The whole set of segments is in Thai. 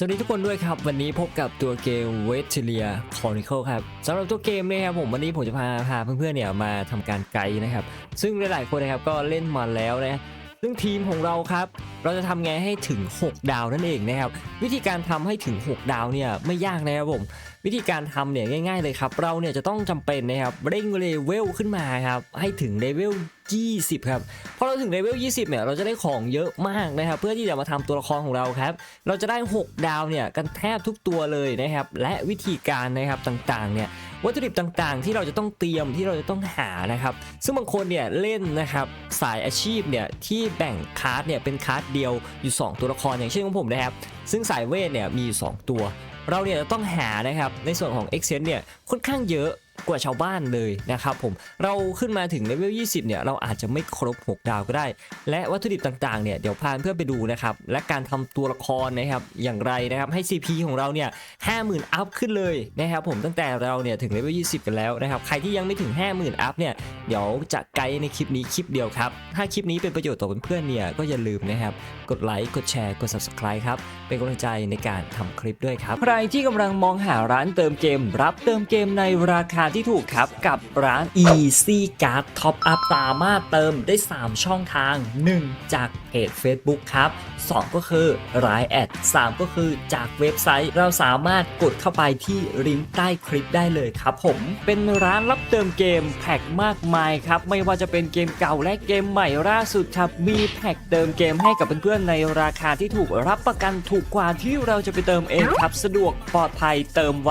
สวัสดีทุกคนด้วยครับ วันนี้พบกับตัวเกม w e t i l i a Chronicle ครับสำหรับตัวเกมเนี่ยครับผมวันนี้ผมจะพาพาเพื่อนๆเนี่ยมาทำการไกด์นะครับ ซึ่งหลายๆคนนะครับก็เล่นมาแล้วนะซึ่งทีมของเราครับ เราจะทำไงให้ถึง 6 ดาวนั่นเองนะครับ วิธีการทำให้ถึง 6 ดาวเนี่ยไม่ยากนะครับผมวิธีการทำเนี่ยง่ายๆเลยครับ เราเนี่ยจะต้องจำเป็นนะครับเร่งเลเวลขึ้นมาครับให้ถึงเลเวล20 ครับพอเราถึงเลเวล 20 เนี่ย เราจะได้ของเยอะมากนะครับ เพื่อที่จะมาทำตัวละครของเราครับ เราจะได้ 6 ดาวเนี่ย กันแทบทุกตัวเลยนะครับ และวิธีการนะครับต่างๆ เนี่ยวัตถุดิบต่างๆ ที่เราจะต้องเตรียมที่เราจะต้องหานะครับ ซึ่งบางคนเนี่ยเล่นนะครับสายอาชีพเนี่ยที่แบ่งคาร์ดเนี่ยเป็นคาร์ดเดียวอยู่ 2 ตัวละครอย่างเช่นของผมนะครับ ซึ่งสายเวทเนี่ยมีอยู่ 2 ตัว เราเนี่ยจะต้องหานะครับในส่วนของ e x c e n เนี่ยค่อนข้างเยอะ กว่าชาวบ้านเลยนะครับผมเราขึ้นมาถึงเลเวล 20 เนี่ย เราอาจจะไม่ครบ 6 ดาวก็ได้ และวัตถุดิบต่างๆ เนี่ย เดี๋ยวพาเพื่อนไปดูนะครับ และการทำตัวละครนะครับ อย่างไรนะครับ ให้ CP ของเราเนี่ย 50,000 อัพขึ้นเลยนะครับผมตั้งแต่เราเนี่ยถึงเลเวล 20 กันแล้วนะครับ ใครที่ยังไม่ถึง 50,000 อัพเนี่ย เดี๋ยวจะไกด์ในคลิปนี้คลิปเดียวครับ ถ้าคลิปนี้เป็นประโยชน์ต่อเพื่อนๆ เนี่ย ก็อย่าลืมนะครับ กดไลค์ กดแชร์ กด subscribe ครับ เป็นกำลังใจในการทำคลิปด้วยครับ ใครที่กำลังมองหาร้านเติมเกม รับเติมเกมในราคาที่ถูกครับกับร้าน Easy Card Top Up สามารถเติมได้ 3 ช่องทาง 1 จากเพจ Facebook ครับ 2 ก็คือรายแอด 3 ก็คือจากเว็บไซต์เราสามารถกดเข้าไปที่ลิงก์ใต้คลิปได้เลยครับผม เป็นร้านรับเติมเกมแพ็กมากมายครับ ไม่ว่าจะเป็นเกมเก่าและเกมใหม่ล่าสุดครับ มีแพ็กเติมเกมให้กับเพื่อนๆในราคาที่ถูกรับประกันถูกกว่าที่เราจะไปเติมเองครับ สะดวกปลอดภัยเติมไว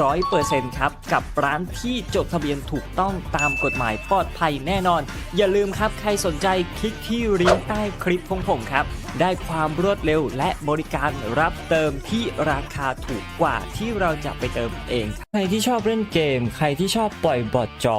ร้อยเปอร์เซ็นต์ครับ กับร้านที่จดทะเบียนถูกต้องตามกฎหมายปลอดภัยแน่นอน อย่าลืมครับใครสนใจคลิกที่ลิงก์ใต้คลิปของผมครับ ได้ความรวดเร็วและบริการรับเติมที่ราคาถูกกว่าที่เราจะไปเติมเอง ใครที่ชอบเล่นเกม ใครที่ชอบปล่อยบอทจอ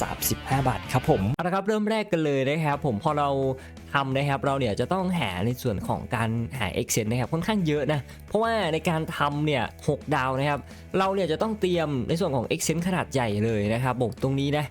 35 บาทครับผมเอาละครับเริ่มแรกกันเลยนะครับผมพอเราทำนะครับเราเนี่ยจะต้องหาในส่วนของการหา e x c e n นะครับค่อนข้างเยอะนะเพราะว่าในการทำเนี่ย6ดาวนะครับเราเนี่ยจะต้องเตรียมในส่วนของ e x c e n ขนาดใหญ่เลยนะครับผมตรงนี้นะ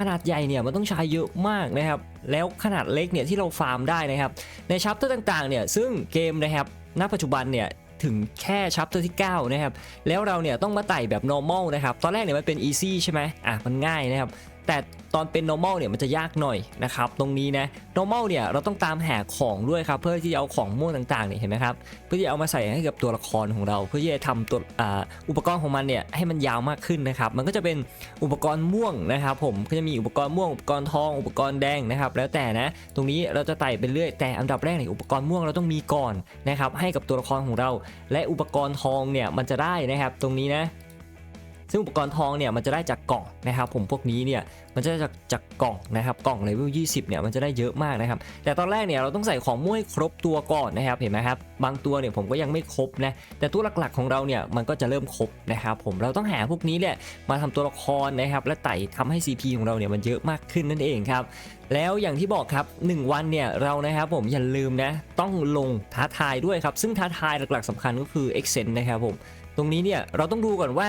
ขนาดใหญ่เนี่ยมันต้องใช้เยอะมากนะครับแล้วขนาดเล็กเนี่ยที่เราฟาร์มได้นะครับในชัปเตอร์ต่างๆเนี่ยซึ่งเกมนะครับณปัจจุบันเนี่ยถึงแค่ชัปเตอร์ที่ 9 นะครับ แล้วเราเนี่ยต้องมาไต่แบบ normal นะครับ ตอนแรกเนี่ยมันเป็น easy ใช่ไหมอะ มันง่ายนะครับ แต่ตอนเป็น normal เนี่ยมันจะยากหน่อยนะครับตรงนี้นะ normal เนี่ยเราต้องตามหาของด้วยครับเพื่อที่จะเอาของม่วงต่างๆเนี่ยเห็นไหมครับเพื่อที่จะเอามาใส่ให้กับตัวละครของเรา เพื่อที่จะทำตัวอุปกรณ์ของมันเนี่ยให้มันยาวมากขึ้นนะครับมันก็จะเป็นอุปกรณ์ม่วงนะครับ ผมก็จะมีอุปกรณ์ม่วงอุปกรณ์ทองอุปกรณ์แดงนะครับ แล้วแต่นะตรงนี้เราจะไต่ไปเรื่อยแต่อันดับแรกเนี่ยอุปกรณ์ม่วงเราต้องมีก่อนนะครับให้กับตัวละครของเรา และอุปกรณ์ทองเนี่ยมันจะได้นะครับตรงนี้นะ ซึ่งอุปกรณ์ทองเนี่ยมันจะได้จากกล่องนะครับผมพวกนี้เนี่ยมันจะได้จากจากกล่องนะครับกล่องเลเวล20เนี่ยมันจะได้เยอะมากนะครับแต่ตอนแรกเนี่ยเราต้องใส่ของม่วยครบตัวก่อนนะครับเห็นไหมครับบางตัวเนี่ยผมก็ยังไม่ครบนะแต่ตัวหลักๆของเราเนี่ยมันก็จะเริ่มครบนะครับผมเราต้องหาพวกนี้เนี่ยมาทำตัวละครนะครับและไต่ทำให้ CP ของเราเนี่ยมันเยอะมากขึ้นนั่นเองครับแล้วอย่างที่บอกครับ 1 วันเนี่ยเรานะครับผมอย่าลืมนะต้องลงท้าทายด้วยครับ ซึ่งท้าทายหลักๆสำคัญก็คือ e x c e n นะครับผมตรงนี้เนี่ยเราต้องดูก่อนว่า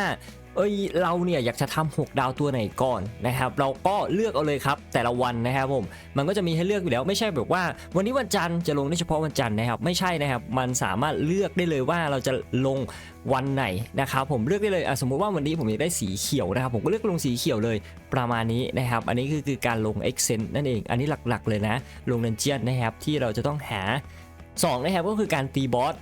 เอ้ยเราเนี่ยอยากจะทำ6ดาวตัวไหนก่อนนะครับเราก็เลือกเอาเลยครับแต่ละวันนะครับผมมันก็จะมีให้เลือกอยู่แล้วไม่ใช่แบบว่า วันนี้วันจันทร์จะลงได้เฉพาะวันจันทร์นะครับไม่ใช่นะครับมันสามารถเลือกได้เลยว่าเราจะลงวันไหนนะครับผมเลือกได้เลยสมมุติว่าวันนี้ผมอยากได้สีเขียวนะครับผมก็เลือกลงสีเขียวเลยประมาณนี้นะครับอันนี้คือคือการลง e x c e n นั่นเอง อันนี้หลักๆเลยนะลงเดนเจียนนะครับที่เราจะต้องหาสองนะครับก็คือการตีบอส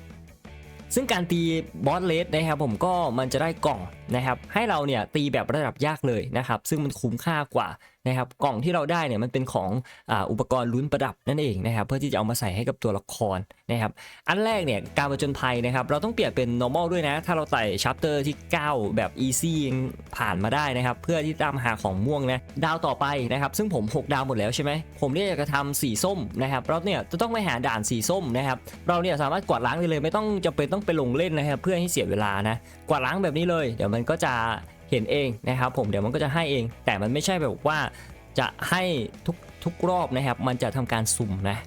ซึ่งการตีบอสเลสนะครับผมก็มันจะได้กล่อง นะครับให้เราเนี่ยตีแบบระดับยากเลยนะครับซึ่งมันคุ้มค่ากว่านะครับกล่องที่เราได้เนี่ยมันเป็นของออุปกรณ์ลุ้นประดับนั่นเองนะครับเพื่อที่จะเอามาใส่ให้กับตัวละครนะครับอันแรกเนี่ยการประจนภัยนะครับเราต้องเปลี่ยนเป็น normal ด้วยนะ ถ้าเราไต่ chapter ที่ 9 แบบ easy ยังผ่านมาได้นะครับเพื่อที่ตามหาของม่วงนะดาวต่อไปนะครับซึ่งผม 6 ดาวหมดแล้วใช่ไหมผมเนี่ยจะทำสีส้มนะครับเราเนี่ยจะต้องไปหาด่านสีส้มนะครับเราเนี่ยสามารถกวาดล้างได้เลยไม่ต้องจำเป็นต้องไปลงเล่นนะครับเพื่อให้เสียเวลานะ กวาดล้างแบบนี้เลย เดี๋ยวมันก็จะเห็นเองนะครับ ผมเดี๋ยวมันก็จะให้เอง แต่มันไม่ใช่แบบว่าจะให้ทุกทุกรอบนะครับ มันจะทำการสุ่มนะ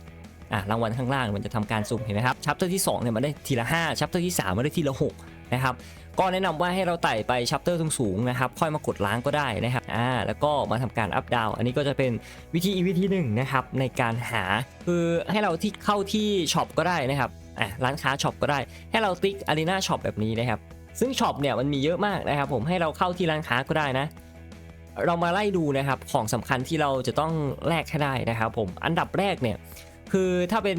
อะรางวัลข้างล่างมันจะทำการสุ่มเห็นไหมครับชัปเตอร์ที่2เนี่ยมันได้ทีละ5ชัปเตอร์ที่3มันได้ทีละ6นะครับก็แนะนำว่าให้เราไต่ไปชัปเตอร์สูงๆนะครับ ค่อยมากดล้างก็ได้นะครับอ่าแล้วก็มาทำการอัพดาวอันนี้ก็จะเป็นวิธีอีกวิธีหนึ่งนะครับในการหาคือให้เราที่เข้าที่ช็อปก็ได้นะครับอะร้านค้าช็อปก็ได้ ให้เราติ๊กอารีนาช็อปแบบนี้นะครับ ซึ่งช็อปเนี่ยมันมีเยอะมากนะครับผมให้เราเข้าที่ร้านค้าก็ได้นะ เรามาไล่ดูนะครับของสำคัญที่เราจะต้องแลกให้ได้นะครับผมอันดับแรกเนี่ยคือถ้าเป็น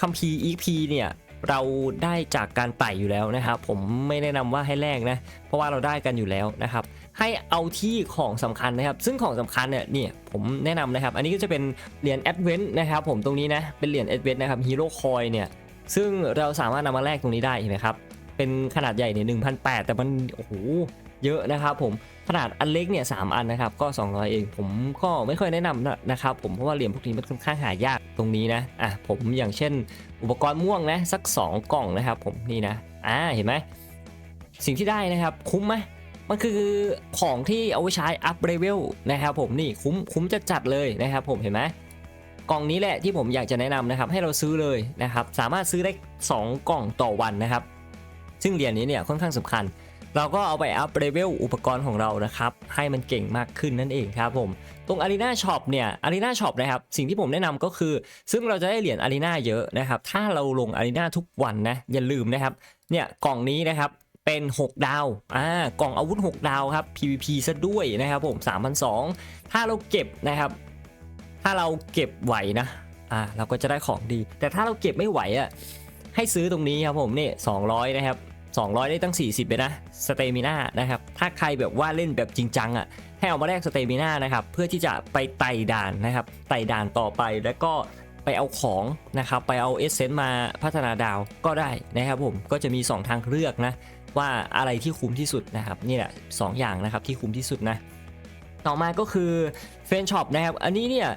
คัมภีร์ EP เนี่ยเราได้จากการไต่อยู่แล้วนะครับ ผมไม่แนะนำว่าให้แลกนะ เพราะว่าเราได้กันอยู่แล้วนะครับ ให้เอาที่ของสำคัญนะครับ ซึ่งของสำคัญเนี่ยเนี่ยผมแนะนำนะครับ อันนี้ก็จะเป็นเหรียญแอดเวนต์นะครับ ผมตรงนี้นะเป็นเหรียญแอดเวนต์นะครับฮีโร่คอยเนี่ยซึ่งเราสามารถนำมาแลกตรงนี้ได้เห็นไหมครับ เป็นขนาดใหญ่เนี่ยหนึ่งพันแแต่มันโอ้โหเยอะนะครับผมขนาดอันเล็กเนี่ยสามอันนะครับก็ 200 เองผมก็ไม่ค่อยแนะนำนะนะครับผมเพราะว่าเหรียญพวกนี้มันค่อนข้างหายากตรงนี้นะอะผมอย่างเช่น อุปกรณ์ม่วงนะสัก 2 กล่องนะครับผมนี่นะอ่าเห็นไหมสิ่งที่ได้นะครับคุ้มไหมมันคือของที่เอาไว้ใช้อัพเลเวลนะครับผมนี่คุ้มคุ้มจะจัดเลยนะครับผมเห็นไหมกล่องนี้แหละที่ผมอยากจะแนะนำนะครับให้เราซื้อเลยนะครับสามารถซื้อได้ 2 กล่องต่อวันนะครับ ซึ่งเหรียญนี้เนี่ยค่อนข้างสำคัญ เราก็เอาไปอัพเลเวลอุปกรณ์ของเรานะครับให้มันเก่งมากขึ้นนั่นเองครับผมตรง Arena Shop เนี่ย Arena Shop นะครับสิ่งที่ผมแนะนำก็คือ ซึ่งเราจะได้เหรียญ Arena เยอะนะครับถ้าเราลง Arena ทุกวันนะอย่าลืมนะครับเนี่ยกล่องนี้นะครับเป็น 6 ดาว อ่า กล่องอาวุธ 6 ดาวครับ PVP ซะด้วยนะครับผม3,200ถ้าเราเก็บนะครับ ถ้าเราเก็บไหวนะ อ่า เราก็จะได้ของดี แต่ถ้าเราเก็บไม่ไหวอะ ให้ซื้อตรงนี้ครับผมนี่200 นะครับ 200 ได้ตั้ง 40เลยนะสเตมิน่านะครับถ้าใครแบบว่าเล่นแบบจริงจังอะให้เอามาแลกสเตมิน่านะครับเพื่อที่จะไปไต่ด่านนะครับไต่ด่านต่อไปแล้วก็ไปเอาของนะครับไปเอาเอเซนต์มาพัฒนาดาวก็ได้นะครับผมก็จะมี 2 ทางเลือกนะว่าอะไรที่คุ้มที่สุดนะครับนี่แหละสองอย่างนะครับที่คุ้มที่สุดนะต่อมาก็คือเฟนช็อปนะครับอันนี้เนี่ย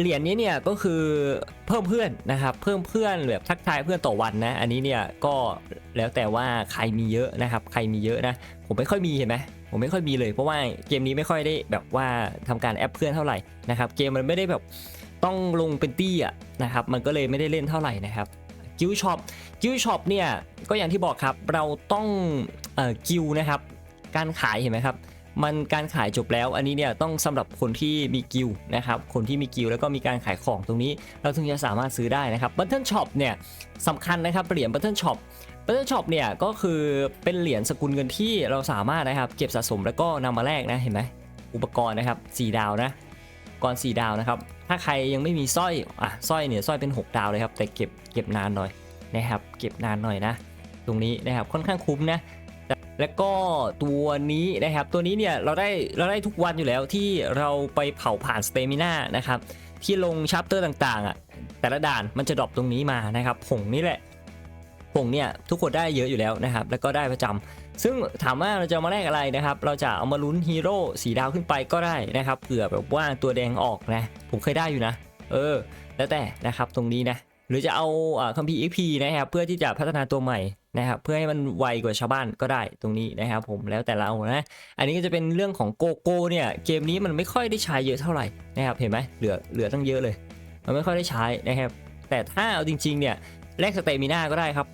เหรียญนี้เนี่ยก็คือเพิ่มเพื่อนนะครับ เพิ่มเพื่อนแบบทักทายเพื่อนต่อวันนะ อันนี้เนี่ยก็แล้วแต่ว่าใครมีเยอะนะครับ ใครมีเยอะนะ ผมไม่ค่อยมีเห็นไหมผมไม่ค่อยมีเลยเพราะว่าเกมนี้ไม่ค่อยได้แบบว่าทำการแอปเพื่อนเท่าไหร่นะครับ เกมมันไม่ได้แบบต้องลงเป็นตี้อะนะครับ มันก็เลยไม่ได้เล่นเท่าไหร่นะครับกิลช็อปกิลช็อปเนี่ยก็อย่างที่บอกครับเราต้องเอ่อกิลนะครับ การขายเห็นไหมครับ มันการขายจบแล้วอันนี้เนี่ยต้องสำหรับคนที่มีกิลนะครับคนที่มีกิลแล้วก็มีการขายของตรงนี้ เราถึงจะสามารถซื้อได้นะครับบัตเทิลช็อปเนี่ยสำคัญนะครับเหรียญบัตเทิลช็อปบัตเทิลช็อปเนี่ยก็คือเป็นเหรียญสกุลเงินที่เราสามารถนะครับเก็บสะสมแล้วก็นำมาแลกนะเห็นไหมอุปกรณ์นะครับ4ดาวนะกรณ์4ดาวนะครับ ถ้าใครยังไม่มีสร้อย อะสร้อยเนี่ยสร้อยเป็น 6 ดาวเลยครับ แต่เก็บเก็บนานหน่อยนะครับ เก็บนานหน่อยนะ ตรงนี้นะครับ ค่อนข้างคุ้มนะ แล้วก็ตัวนี้นะครับ ตัวนี้เนี่ยเราได้เราได้ทุกวันอยู่แล้วที่เราไปเผาผ่านสเตมิน่านะครับที่ลงชัปเตอร์ต่างๆอะแต่ละด่านมันจะดรอปตรงนี้มานะครับผงนี่แหละผงเนี่ยทุกคนได้เยอะอยู่แล้วนะครับ แล้วก็ได้ประจำซึ่งถามว่าเราจะมาแลกอะไรนะครับ เราจะเอามาลุ้นฮีโร่สีดาวขึ้นไปก็ได้นะครับเผื่อแบบว่าตัวแดงออกนะ ผมเคยได้อยู่นะ เออ แล้วแต่นะครับตรงนี้นะ หรือจะเอาคัมภีร์ XP นะครับ เพื่อที่จะพัฒนาตัวใหม่นะครับ เพื่อให้มันไวกว่าชาวบ้านก็ได้ตรงนี้นะครับ ผมแล้วแต่เรานะ อันนี้ก็จะเป็นเรื่องของโกโก้เนี่ยเกมนี้มันไม่ค่อยได้ใช้เยอะเท่าไหร่นะครับเห็นไหมเหลือเหลือตั้งเยอะเลย มันไม่ค่อยได้ใช้นะครับ แต่ถ้าเอาจริงๆเนี่ยแลกสเตมิน่าก็ได้ครับ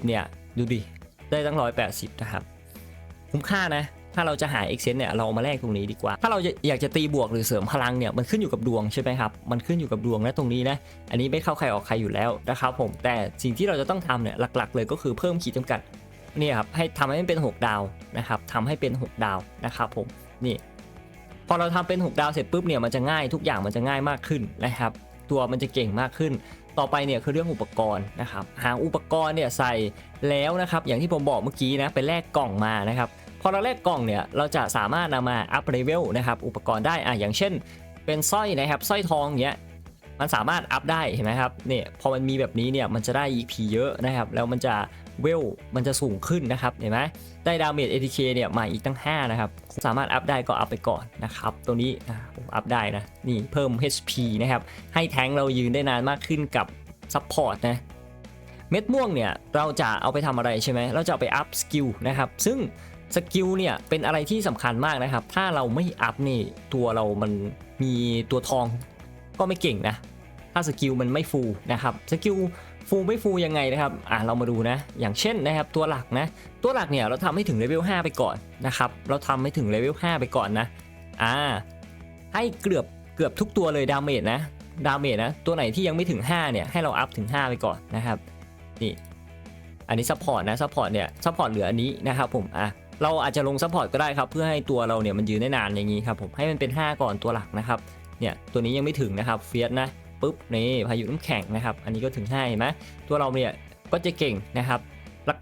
80 เนี่ย ดูดิ ได้ตั้ง 180 นะครับ คุ้มค่านะ ถ้าเราจะหา e x เซนเนี่ยเราเอามาแลกตรงนี้ดีกว่า ถ้าเราอยากจะตีบวกหรือเสริมพลังเนี่ยมันขึ้นอยู่กับดวงใช่ไหมครับ มันขึ้นอยู่กับดวงนะตรงนี้นะ อันนี้ไม่เข้าใครออกใครอยู่แล้วนะครับผม แต่สิ่งที่เราจะต้องทำเนี่ยหลักๆ เลยก็คือเพิ่มขีดจำกัดเนี่ยครับให้ทำให้มันเป็น 6 ดาวนะครับทำให้เป็น 6 ดาวนะครับผมนี่พอเราทำเป็น 6 ดาวเสร็จปุ๊บเนี่ยมันจะง่ายทุกอย่างมันจะง่ายมากขึ้นนะครับ ตัวมันจะเก่งมากขึ้น ต่อไปเนี่ยคือเรื่องอุปกรณ์นะครับหาอุปกรณ์เนี่ยใส่แล้วนะครับ อย่างที่ผมบอกเมื่อกี้นะไปแลกกล่องมานะครับ พอเราแลกกล่องเนี่ยเราจะสามารถนำมาอัพเลเวลนะครับอุปกรณ์ได้อะอย่างเช่น เป็นสร้อยนะครับสร้อยทองอย่างเงี้ยมันสามารถอัพได้เห็นไหมครับเนี่ยพอมันมีแบบนี้เนี่ยมันจะได้ EP เยอะนะครับแล้วมันจะเวลมันจะสูงขึ้นนะครับเห็นไหมได้ดาเมจ ATK เนี่ยมาอีกตั้ง 5 นะครับ สามารถอัพได้ก็อัพไปก่อนนะครับตัวนี้ผมอัพได้นะนี่เพิ่ม HP นะครับให้แทงเรายืนได้นานมากขึ้นกับซัพพอร์ตนะเม็ดม่วงเนี่ยเราจะเอาไปทำอะไรใช่ไหมเราจะเอาไปอัพสกิลนะครับซึ่ง สกิลเนี่ยเป็นอะไรที่สำคัญมากนะครับ ถ้าเราไม่อัพนี่ตัวเรามันมีตัวทองก็ไม่เก่งนะ ถ้าสกิลมันไม่ฟูลนะครับ สกิลฟูลไม่ฟูลยังไงนะครับ อ่าเรามาดูนะ อย่างเช่นนะครับตัวหลักนะ ตัวหลักเนี่ยเราทำให้ถึงเลเวล5ไปก่อนนะครับ เราทำให้ถึงเลเวล5ไปก่อนนะ อ่า ให้เกือบเกือบทุกตัวเลยดาเมจนะ ดาเมจนะ ตัวไหนที่ยังไม่ถึง 5 เนี่ย ให้เราอัพถึง 5 ไปก่อนนะครับ นี่ อันนี้ซัพพอร์ตนะ ซัพพอร์ตเนี่ย ซัพพอร์ตเหลืออันนี้นะครับผม อะ เราอาจจะลงซัพพอร์ตก็ได้ครับ เพื่อให้ตัวเราเนี่ยมันยืนได้นานอย่างนี้ครับผมให้มันเป็น 5 ก่อนตัวหลักนะครับเนี่ยตัวนี้ยังไม่ถึงนะครับเฟียสนะปุ๊บนี่พายุน้ำแข็งนะครับ อันนี้ก็ถึง5เห็นไหมตัวเราเนี่ยก็จะเก่งนะครับ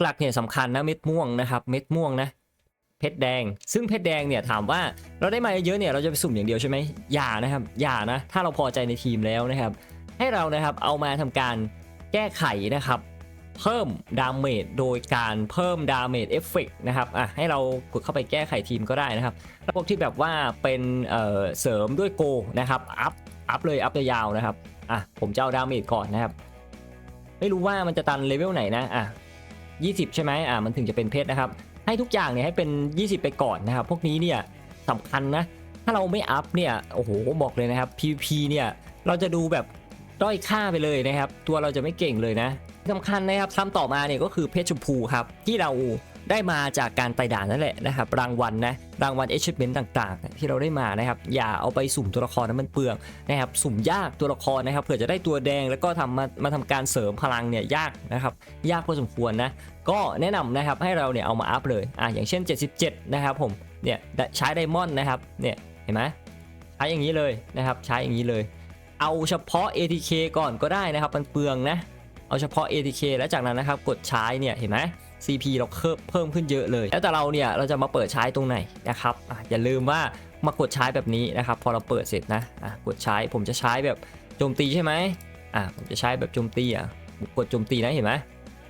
หลักๆเนี่ยสำคัญนะเม็ดม่วงนะครับ เม็ดม่วงนะเพชรแดง ซึ่งเพชรแดงเนี่ยถามว่าเราได้มาเยอะเนี่ยเราจะไปสุ่มอย่างเดียวใช่ไหมอย่านะครับอย่านะถ้าเราพอใจในทีมแล้วนะครับ ให้เรานะครับเอามาทำการแก้ไขนะครับ เพิ่มดาเมจโดยการเพิ่มดาเมจเอฟเฟกนะครับอะให้เรากดเข้าไปแก้ไขทีมก็ได้นะครับพวกที่แบบว่าเป็นเเสริมด้วยโกนะครับอัพอัพเลยอัพยาวๆนะครับอะผมจะเอาดาเมจก่อนนะครับ ไม่รู้ว่ามันจะตันเลเวลไหนนะอะ20 ใช่ไหมอะมันถึงจะเป็นเพชรนะครับ ให้ทุกอย่างเนี่ยให้เป็น 20 ไปก่อนนะครับ พวกนี้เนี่ยสำคัญนะ ถ้าเราไม่อัพเนี่ยโอ้โหบอกเลยนะครับ PVP เนี่ยเราจะดูแบบด้อยค่าไปเลยนะครับ ตัวเราจะไม่เก่งเลยนะ สำคัญนะครับทำต่อมาเนี่ยก็คือเพชรชมพูครับที่เราได้มาจากการไต่ด่านนั่นแหละนะครับรางวัลนะรางวัล achievement ต่างๆ ที่เราได้มานะครับอย่าเอาไปสุ่มตัวละครนะมันเปลืองนะครับสุ่มยากตัวละครนะครับเผื่อจะได้ตัวแดงแล้วก็ทำมามาทำการเสริมพลังเนี่ยยากนะครับยากพอสมควรนะก็แนะนำนะครับให้เราเนี่ยเอามาอัพเลยอะอย่างเช่น 77 นะครับผมเนี่ยใช้ไดมอนด์นะครับเนี่ยเห็นไหมใช้อย่างนี้เลยนะครับใช้อย่างนี้เลย เอาเฉพาะ ATK ก่อนก็ได้นะครับมันเปลืองนะ เอาเฉพาะ ATK แล้วจากนั้นนะครับกดใช้เนี่ยเห็นไหม CP เราเพิ่มเพิ่มขึ้นเยอะเลย แล้วแต่เราเนี่ยเราจะมาเปิดใช้ตรงไหนนะครับออย่าลืมว่ามากดใช้แบบนี้นะครับ พอเราเปิดเสร็จนะะกดใช้ผมจะใช้แบบโจมตีใช่ไหมอะผมจะใช้แบบโจมตีอะกดโจมตีนะเห็นไหม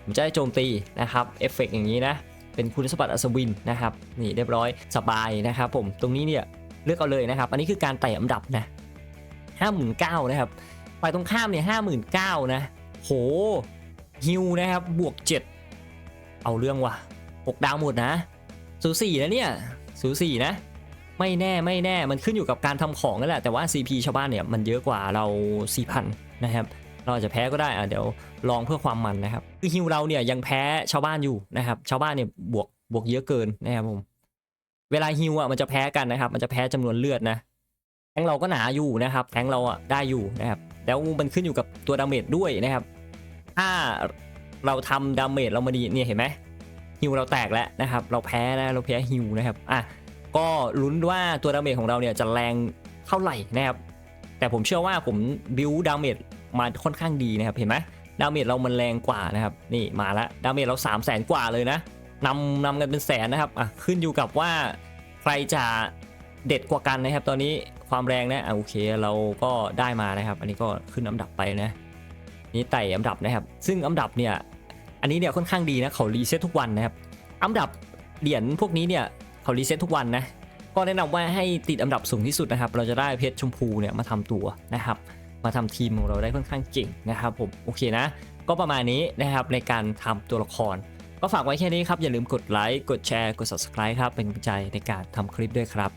ผมจะได้โจมตีนะครับเอฟเฟกอย่างนี้นะเป็นคุณสมบัติอัศวินนะครับนี่เรียบร้อยสบายนะครับผมตรงนี้เนี่ยเลือกเอาเลยนะครับ อันนี้คือการไต่อันดับนะห้าหมื่นเก้านะครับฝ่ายตรงข้ามเนี่ยห้าหมื่นเก้านะ โหฮิวนะครับบวกเจ็ดเอาเรื่องว่ะหกดาวหมดนะสูสีนะเนี่ยสูสีนะ ไม่แน่ไม่แน่มันขึ้นอยู่กับการทำของนั่นแหละ แต่ว่า CP ชาวบ้านเนี่ยมันเยอะกว่าเรา 4,000 นะครับ เราอาจจะแพ้ก็ได้อะเดี๋ยวลองเพื่อความมันนะครับ คือฮิวเราเนี่ยยังแพ้ชาวบ้านอยู่นะครับ ชาวบ้านเนี่ยบวกบวกเยอะเกินนะครับผมเวลาฮิวอะมันจะแพ้กันนะครับ มันจะแพ้จำนวนเลือดนะแทงเราก็หนาอยู่นะครับ แทงเราอะได้อยู่นะครับ แล้วมันขึ้นอยู่กับตัวดาเมจด้วยนะครับ ถ้าเราทำดาเมจเรามาดีเนี่ยเห็นไหมฮิวเราแตกแล้วนะครับ เราแพ้นะเราแพ้ฮิวนะครับอะก็ลุ้นว่าตัวดาเมจของเราเนี่ยจะแรงเท่าไหร่นะครับ แต่ผมเชื่อว่าผมบิวดาเมจมาค่อนข้างดีนะครับเห็นไหมดาเมจเรามันแรงกว่านะครับ นี่มาแล้วดาเมจเรา3 0 0แสนกว่าเลยนะนำนำกันเป็นแสนนะครับอะขึ้นอยู่กับว่าใครจะเด็ดกว่ากันนะครับ ตอนนี้ความแรงนะอะโอเคเราก็ได้มานะครับ อันนี้ก็ขึ้นอันดับไปนะ นี่ไต่อันดับนะครับ ซึ่งอันดับเนี่ยอันนี้เนี่ยค่อนข้างดีนะเขารีเซ็ตทุกวันนะครับอันดับเหรียญพวกนี้เนี่ยเขารีเซ็ตทุกวันนะก็แนะนำว่าให้ติดอันดับสูงที่สุดนะครับ เราจะได้เพชรชมพูเนี่ยมาทำตัวนะครับ มาทำทีมของเราได้ค่อนข้างเก่งนะครับผมโอเคนะ ก็ประมาณนี้นะครับในการทำตัวละคร ก็ฝากไว้แค่นี้ครับอย่าลืมกดไลค์กดแชร์กด subscribe ครับเป็นกำลังใจในการทำคลิปด้วยครับ